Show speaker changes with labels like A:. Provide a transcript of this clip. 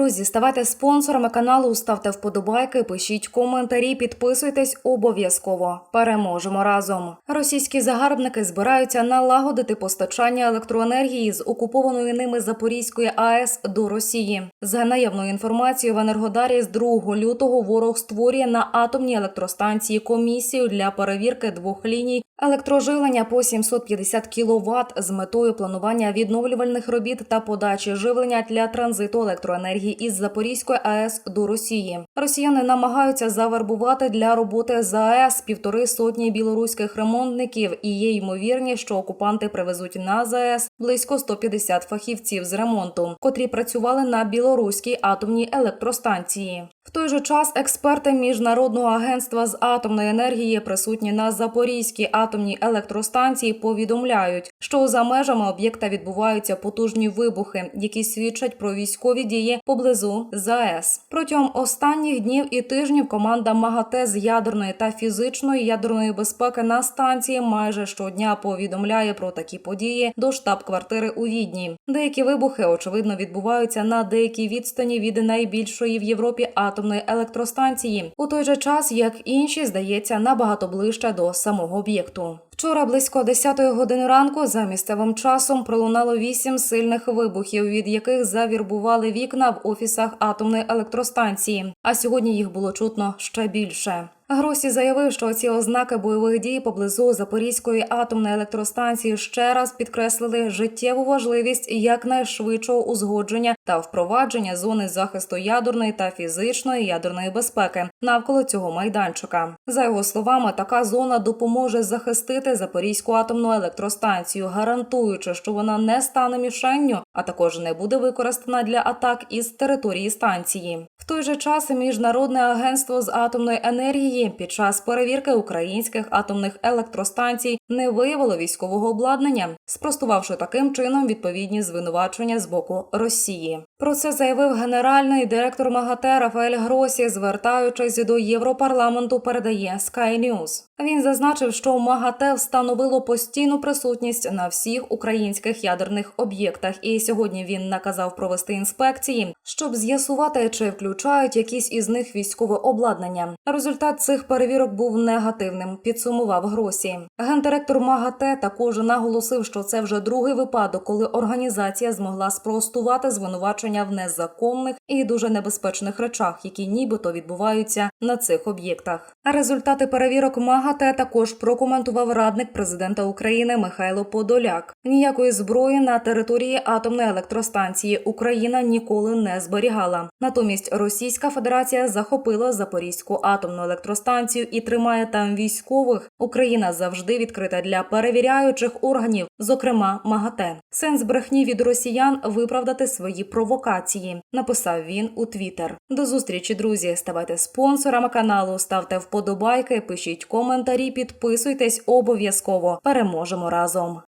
A: Друзі, ставайте спонсорами каналу, ставте вподобайки, пишіть коментарі, підписуйтесь обов'язково. Переможемо разом. Російські загарбники збираються налагодити постачання електроенергії з окупованої ними Запорізької АЕС до Росії. За наявною інформацією, в Енергодарі з 2 лютого ворог створює на атомній електростанції комісію для перевірки двох ліній електроживлення по 750 кВт з метою планування відновлювальних робіт та подачі живлення для транзиту електроенергії із Запорізької АЕС до Росії. Росіяни намагаються завербувати для роботи за АЕС півтори сотні білоруських ремонтників, і є ймовірність, що окупанти привезуть на ЗАЕС близько 150 фахівців з ремонту, котрі працювали на білоруській атомній електростанції. Той же час експерти міжнародного агентства з атомної енергії, присутні на Запорізькій атомній електростанції, повідомляють, що за межами об'єкта відбуваються потужні вибухи, які свідчать про військові дії поблизу ЗАЕС. Протягом останніх днів і тижнів команда МАГАТЕ з ядерної та фізичної ядерної безпеки на станції майже щодня повідомляє про такі події до штаб-квартири у Відні. Деякі вибухи очевидно відбуваються на деякій відстані від найбільшої в Європі атомної електростанції, у той же час як інші здається набагато ближче до самого об'єкту. Вчора близько 10 години ранку за місцевим часом пролунало вісім сильних вибухів, від яких завірбували вікна в офісах атомної електростанції. А сьогодні їх було чутно ще більше. Гросі заявив, що ці ознаки бойових дій поблизу Запорізької атомної електростанції ще раз підкреслили життєву важливість якнайшвидшого узгодження та впровадження зони захисту ядерної та фізичної ядерної безпеки навколо цього майданчика. За його словами, така зона допоможе захистити Запорізьку атомну електростанцію, гарантуючи, що вона не стане мішенню, а також не буде використана для атак із території станції. В той же час міжнародне агентство з атомної енергії під час перевірки українських атомних електростанцій не виявило військового обладнання, спростувавши таким чином відповідні звинувачення з боку Росії. Про це заявив генеральний директор МАГАТЕ Рафаель Гросі, звертаючись до Європарламенту, передає Sky News. Він зазначив, що МАГАТЕ встановило постійну присутність на всіх українських ядерних об'єктах, і сьогодні він наказав провести інспекції, щоб з'ясувати, чи включають якісь із них військове обладнання. Результат цих перевірок був негативним. Підсумував Гросі. Гендиректор МАГАТЕ також наголосив, що це вже другий випадок, коли організація змогла спростувати звинувачення в незаконних і дуже небезпечних речах, які нібито відбуваються на цих об'єктах. Результати перевірок МАГАТЕ також прокоментував радник президента України Михайло Подоляк. Ніякої зброї на території атомної електростанції Україна ніколи не зберігала. Натомість Російська Федерація захопила Запорізьку атомну електростанцію і тримає там військових. Україна завжди відкрита для перевіряючих органів, зокрема МАГАТЕ. Сенс брехні від росіян виправдати свої провокації, написав він у Твіттер. До зустрічі, друзі. Ставайте спонсорами каналу, ставте вподобайки, пишіть коментарі, підписуйтесь обов'язково. Переможемо разом.